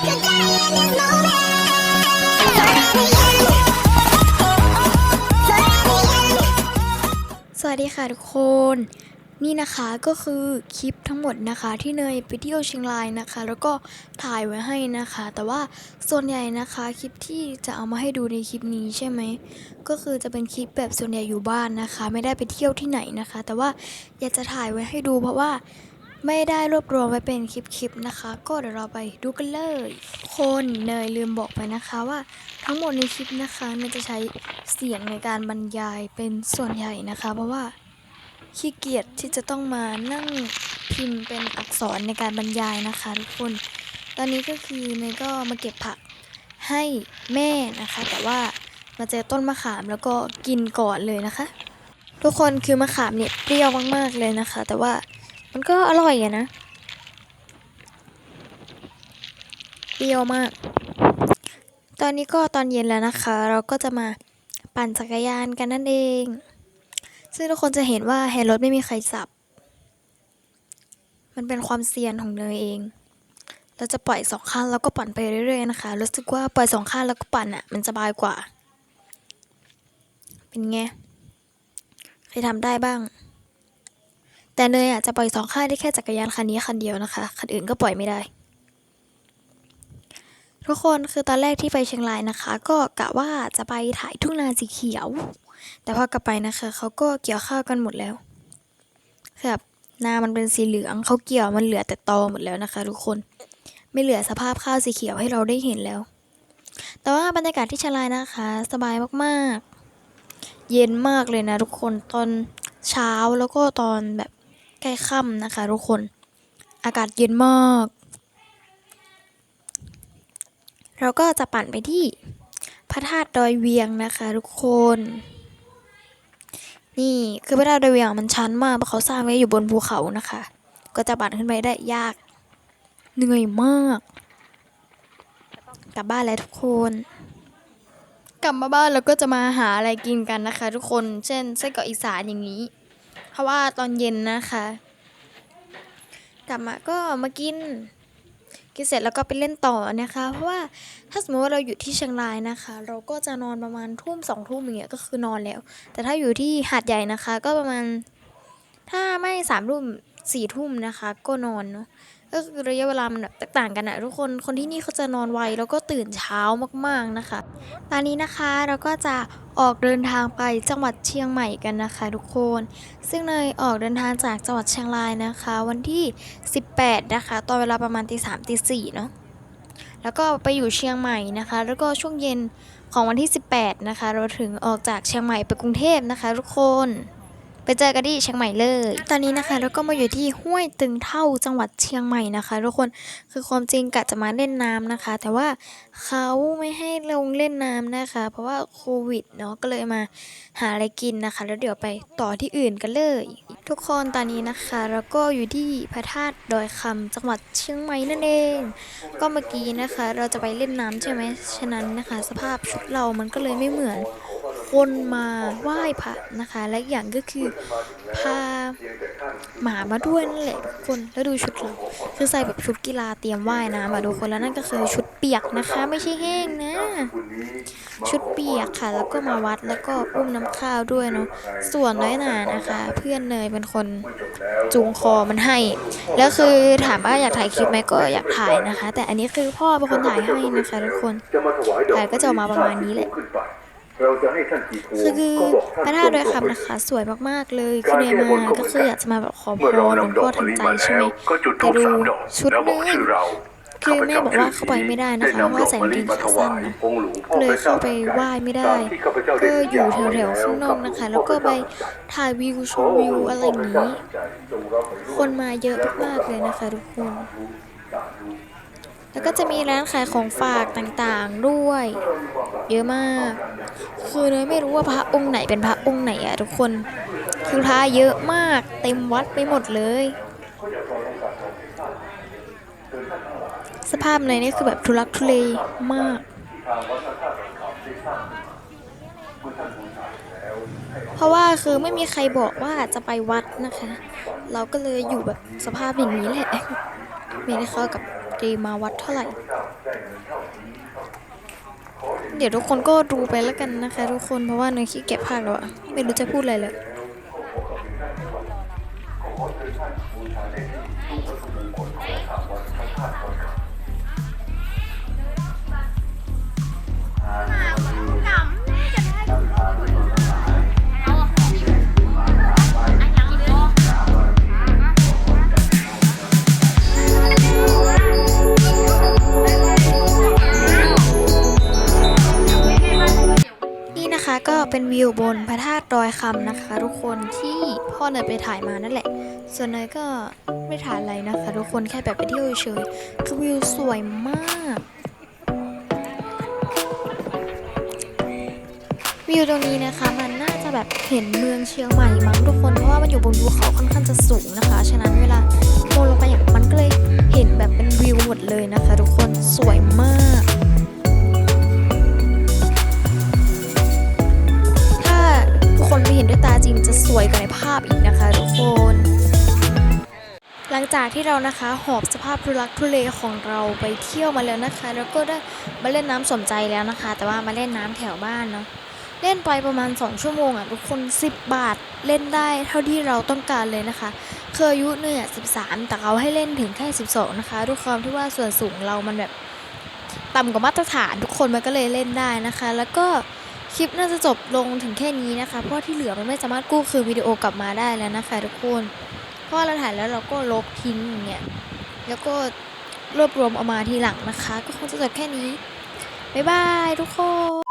สวัสดีค่ะทุกคน นี่นะคะก็คือคลิปทั้งหมดนะคะที่เนยไปเที่ยวเชียงรายนะคะ แล้วก็ถ่ายไว้ให้นะคะ แต่ว่าส่วนใหญ่นะคะคลิปที่จะเอามาให้ดูในคลิปนี้ใช่ไหมก็คือจะเป็นคลิปแบบส่วนใหญ่อยู่บ้านนะคะ ไม่ได้ไปเที่ยวที่ไหนนะคะ แต่ว่าอยากจะถ่ายไว้ให้ดูเพราะว่า ไม่ได้รวบรวมไว้เป็นคลิปๆนะคะ ก็เดี๋ยวเราไปดูกันเลย คนเนยลืมบอกไปนะคะว่า ทั้งหมดในคลิปนะคะเนยจะใช้เสียงในการบรรยายเป็นส่วนใหญ่นะคะ เพราะว่าขี้เกียจที่จะต้องมานั่งพิมพ์เป็นอักษรในการบรรยายนะคะทุกคน ตอนนี้ก็คือเนยก็มาเก็บผักให้แม่นะคะ แต่ว่ามาเจอต้นมะขามแล้วก็กินก่อนเลยนะคะ ทุกคนคือมะขามเนี่ยเปรี้ยวมากๆเลยนะคะ แต่ว่า มันก็อร่อยอะนะเปรี้ยวมาก ตอนนี้ก็ตอนเย็นแล้วนะคะ เราก็จะมาปั่นจักรยานกันนั่นเอง ซึ่งทุกคนจะเห็นว่าแฮนด์รถไม่มีใครสับ มันเป็นความเซียนของเนยเอง เราจะปล่อยสองข้างแล้วก็ปั่นไปเรื่อยๆนะคะ รู้สึกว่าปล่อยสองข้างแล้วก็ปั่นอะ มันสบายกว่า เป็นไง ใครทำได้บ้าง แต่เนยอะจะปล่อยสองข้างได้แค่จักรยานคันนี้คันเดียวนะคะ คันอื่นก็ปล่อยไม่ได้ ทุกคนคือตอนแรกที่ไปเชียงรายนะคะ ก็กะว่าจะไปถ่ายทุ่งนาสีเขียว แต่พอกลับไปนะคะเขาก็เกี่ยวข้าวกันหมดแล้วคือแบบนามันเป็นสีเหลืองเขาเกี่ยวมันเหลือแต่ตอหมดแล้วนะคะ ทุกคนไม่เหลือสภาพข้าวสีเขียวให้เราได้เห็นแล้ว แต่ว่าบรรยากาศที่เชียงรายนะคะ สบายมากๆ เย็นมากเลยนะทุกคนตอนเช้าแล้วก็ตอนแบบ ใกล้ค่ำนะคะทุกคน อากาศเย็นมาก เราก็จะปั่นไปที่พระธาตุดอยเวียงนะคะทุกคน นี่คือพระธาตุดอยเวียงมันชันมากเพราะเขาสร้างไว้อยู่บนภูเขานะคะ ก็จะปั่นขึ้นไปได้ยาก เหนื่อยมาก กลับบ้านแล้วทุกคน กลับมาบ้านเราก็จะมาหาอะไรกินกันนะคะ ทุกคน เช่นไส้กรอกอีสานอย่างนี้ ราะว่าตอนเย็นนะคะ กลับมาก็มากิน กินเสร็จแล้วก็ไปเล่นต่อนะคะ เพราะว่าถ้าสมมติว่าเราอยู่ที่เชียงรายนะคะ เราก็จะนอนประมาณทุ่มสองทุ่มอย่างเงี้ยก็คือนอนแล้ว แต่ถ้าอยู่ที่หาดใหญ่นะคะ ก็ประมาณถ้าไม่สามทุ่มสี่ทุ่มนะคะ ก็นอนเนาะ ก็คือระยะเวลามันแบบแตกต่างกันอะทุกคนคนที่นี่เขาจะนอนไวแล้วก็ตื่นเช้ามากๆนะคะ ตอนนี้นะคะเราก็จะออกเดินทางไปจังหวัดเชียงใหม่กันนะคะ ทุกคน ซึ่งเนยออกเดินทางจากจังหวัดเชียงรายนะคะ วันที่ 18 นะคะ ตอนเวลาประมาณตีสามตีสี่เนาะแล้วก็ไปอยู่เชียงใหม่นะคะ แล้วก็ช่วงเย็นของวันที่ 18 นะคะ เราถึงออกจากเชียงใหม่ไปกรุงเทพนะคะ ทุกคน ไปเจอกันที่เชียงใหม่เลย ตอนนี้นะคะเราก็มาอยู่ที่ห้วยตึงเท่าจังหวัดเชียงใหม่นะคะทุกคนคือความจริงกะจะมาเล่นน้ำนะคะ แต่ว่าเขาไม่ให้ลงเล่นน้ำนะคะ เพราะว่าโควิดเนาะก็เลยมาหาอะไรกินนะคะ แล้วเดี๋ยวไปต่อที่อื่นกันเลย ทุกคนตอนนี้นะคะเราก็อยู่ที่พระธาตุดอยคำจังหวัดเชียงใหม่นั่นเอง ก็เมื่อกี้นะคะ เราจะไปเล่นน้ำใช่ไหมฉะนั้นนะคะ สภาพชุดเรามันก็เลยไม่เหมือน คนมาไหว้พระนะคะ และอีกอย่างก็คือพาหมามาด้วยนั่นแหละทุกคนแล้วดูชุดเราคือใส่แบบชุดกีฬาเตรียมว่ายน้ำมาทุกคนแล้วนั่นก็คือชุดเปียกนะคะ ไม่ใช่แห้งนะ ชุดเปียกค่ะ แล้วก็มาวัดแล้วก็อุ้มน้ำข้าวด้วยเนาะส่วนน้อยหนานะคะ เพื่อนเนยเป็นคนจูงคอมันให้ แล้วคือถามว่าอยากถ่ายคลิปไหมก็อยากถ่ายนะคะ แต่อันนี้คือพ่อเป็นคนถ่ายให้นะคะทุกคนถ่ายก็จะออกมาประมาณนี้แหละ เราจะให้ท่านกี่โทคือคือก็บอกท่านพระธาตุดอยคำนะคะ สวยมากๆเลยคือเนยมาก็คืออยากจะมาแบบขอพรหลวงพ่อทันใจใช่ไหมก็จุดแต่ธูปดูสามดอกชุดแล้วบนึอกงชื่อเราคือแม่บอกว่าเข้าไปไม่ได้นะคะเพราะว่าใส่กางเกงขาสั้นเนอะก็เลยเข้าไปไหว้ไม่ได้ก็อยู่แถวๆข้างนอกนะคะ แล้วก็ไปถ่ายวิวชมวิวอะไรอย่างนี้ คนมาเยอะมากๆเลยนะคะทุกคน แล้วก็จะมีร้านขายของฝากต่างๆด้วย เยอะมาก คือเนยไม่รู้ว่าพระองค์ไหนเป็นพระองค์ไหนอะทุกคน คือพระเยอะมากเต็มวัดไปหมดเลย สภาพเลยนี่คือแบบทุลักทุเลมากเพราะว่าคือไม่มีใครบอกว่าจะไปวัดนะคะ เราก็เลยอยู่แบบสภาพอย่างนี้แหละไม่ได้เข้ากับตรีมาวัดเท่าไหร่ เดี๋ยวทุกคนก็ดูไปแล้วกันนะคะ ทุกคนเพราะว่าเนยขี้เก็บภาคแล้วอะไม่รู้จะพูดอะไรเลยนี่ นะคะก็เป็นวิวบนพระธาตุดอยคำนะคะ ทุกคนที่พ่อเนยไปถ่ายมานั่นแหละ ส่วนเนยก็ไม่ถ่ายอะไรนะคะ ทุกคนแค่แบบไปเที่ยวเฉยๆคือวิวสวยมาก วิวตรงนี้นะคะมันน่าจะแบบเห็นเมืองเชียงใหม่มั้งทุกคนเพราะว่ามันอยู่บนภูเขาค่อนข้างจะสูงนะคะ ฉะนั้นเวลาโมองลงไปอย่างมันก็เลยเห็นแบบเป็นวิวหมดเลยนะคะ ทุกคนสวยมาก วยกว่าในภาพอีกนะคะทุกคน หลังจากที่เรานะคะหอบสภาพทุลักทุเลของเราไปเที่ยวมาแล้วนะคะ แล้วก็ได้มาเล่นน้ำสมใจแล้วนะคะ แต่ว่ามาเล่นน้ำแถวบ้านเนาะเล่นไปประมาณ 2 ชั่วโมงอะทุกคน 10 บาทเล่นได้เท่าที่เราต้องการเลยนะคะเคืออายุเนี่ย13 แต่เขาให้เล่นถึงแค่ 12 นะคะด้วยความที่ว่าส่วนสูงเรามันแบบต่ำกว่ามาตรฐานทุกคนมันก็เลยเล่นได้นะคะ แล้วก็ คลิปน่าจะจบลงถึงแค่นี้นะคะ เพราะที่เหลือมันไม่สามารถกู้คืนวิดีโอกลับมาได้แล้วนะคะทุกคน เพราะว่าเราถ่ายแล้วเราก็ลบทิ้งอย่างเงี้ย แล้วก็รวบรวมเอามาทีหลังนะคะ ก็คงจะจบแค่นี้ บ๊ายบายทุกคน